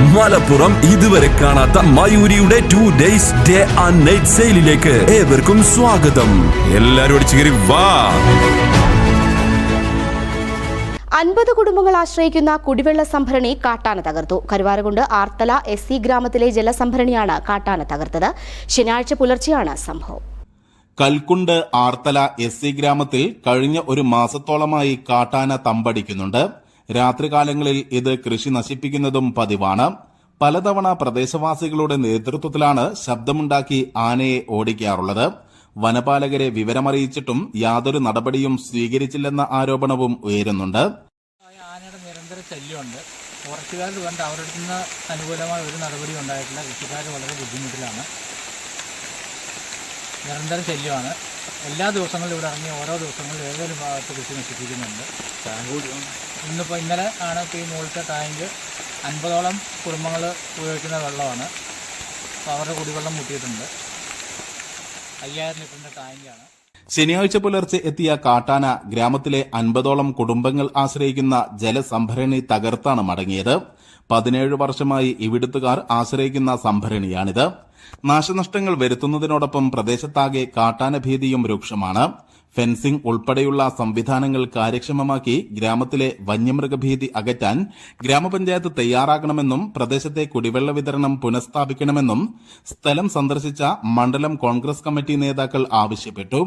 മലപ്പുറം ഇതുവരെ കാണാത്ത മയൂരിയുടെ two days day and night സെയിലിലേക്ക് ഏവർക്കും സ്വാഗതം. എല്ലാരും അടിച്ചു കയറി വാ. അൻപത് കുടുംബങ്ങൾ ആശ്രയിക്കുന്ന കുടിവെള്ള സംഭരണി കാട്ടാന തകർത്തു. കരുവാരകുണ്ട് ആർത്തല എസ് സി ഗ്രാമത്തിലെ ജലസംഭരണിയാണ് കാട്ടാന തകർത്തത്. ശനിയാഴ്ച പുലർച്ചെയാണ് സംഭവം. കൽക്കുണ്ട് ആർത്തല എസ് സി ഗ്രാമത്തിൽ കഴിഞ്ഞ ഒരു മാസത്തോളമായി കാട്ടാന തമ്പടിക്കുന്നുണ്ട്. രാത്രികാലങ്ങളിൽ ഇത് കൃഷി നശിപ്പിക്കുന്നതും പതിവാണ്. പലതവണ പ്രദേശവാസികളുടെ നേതൃത്വത്തിലാണ് ശബ്ദമുണ്ടാക്കി ആനയെ ഓടിക്കാറുള്ളത്. വനപാലകരെ വിവരമറിയിച്ചിട്ടും യാതൊരു നടപടിയും സ്വീകരിച്ചില്ലെന്ന ആരോപണവും ഉയരുന്നുണ്ട്. ആനയുടെ നിരന്തര ശല്യമുണ്ട്. ഫോറസ്റ്റുകാർ കണ്ട് അവരുടെ നിന്ന് അനുകൂലമായ ഒരു നടപടിയും ഉണ്ടായിട്ടില്ല. കൃഷിക്കാർ വളരെ ബുദ്ധിമുട്ടിലാണ്. നിരന്തര ശല്യമാണ്. എല്ലാ ദിവസങ്ങളിലും ഇവിടെ ഇറങ്ങി ഓരോ ദിവസങ്ങളിലും ഏതൊരു ഭാഗത്ത് കൃഷി നശിപ്പിക്കുന്നുണ്ട്. ഇന്നിപ്പോൾ ഇന്നലെ ആണ് ഇപ്പോൾ ഈ മുകളിലത്തെ ടാങ്ക് അൻപതോളം കുടുംബങ്ങൾ ഉപയോഗിക്കുന്ന വെള്ളമാണ്. അപ്പോൾ അവരുടെ കുടിവെള്ളം മുട്ടിയിട്ടുണ്ട്. അയ്യായിരം ലിറ്ററിന്റെ ടാങ്കാണ് ശനിയാഴ്ച പുലർച്ചെ എത്തിയ കാട്ടാന ഗ്രാമത്തിലെ അൻപതോളം കുടുംബങ്ങൾ ആശ്രയിക്കുന്ന ജലസംഭരണി തകർത്താണ് മടങ്ങിയത്. പതിനേഴ് വർഷമായി ഇവിടുത്തുകാർ ആശ്രയിക്കുന്ന സംഭരണിയാണിത്. നാശനഷ്ടങ്ങൾ വരുത്തുന്നതിനോടൊപ്പം പ്രദേശത്താകെ കാട്ടാന ഭീതിയും രൂക്ഷമാണ്. ഫെൻസിംഗ് ഉൾപ്പെടെയുള്ള സംവിധാനങ്ങൾ കാര്യക്ഷമമാക്കി ഗ്രാമത്തിലെ വന്യമൃഗഭീതി അകറ്റാൻ ഗ്രാമപഞ്ചായത്ത് തയ്യാറാകണമെന്നും പ്രദേശത്തെ കുടിവെള്ള വിതരണം പുനഃസ്ഥാപിക്കണമെന്നും സ്ഥലം സന്ദർശിച്ച മണ്ഡലം കോൺഗ്രസ് കമ്മിറ്റി നേതാക്കൾ ആവശ്യപ്പെട്ടു.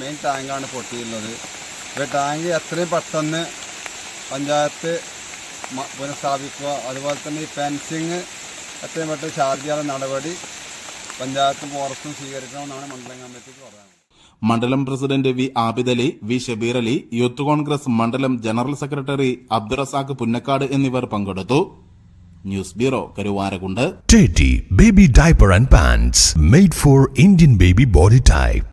മെയിൻ ടാങ്കാണ് പൊട്ടിയുള്ളത് ടാങ്ക് എത്രയും പെട്ടെന്ന് പഞ്ചായത്ത് പുനഃസ്ഥാപിക്കുക. അതുപോലെ തന്നെ ഈ ഫെൻസിങ് എത്രയും പെട്ടെന്ന് ചാർജ് ചെയ്യാനുള്ള നടപടി പഞ്ചായത്തും ഫോറസ്റ്റും സ്വീകരിക്കണമെന്നാണ് മണ്ഡലം കമ്മിറ്റിക്ക് പറയാനുള്ളത്. മണ്ഡലം president V Abidali V Shabirali youth Congress മണ്ഡലം ജനറൽ സെക്രട്ടറി അബ്ദുറസാഖ് പുന്നക്കാട് എന്നിവർ പങ്കെടുത്തു news bureau Karuvarakundu baby diaper and pants made for Indian baby body type.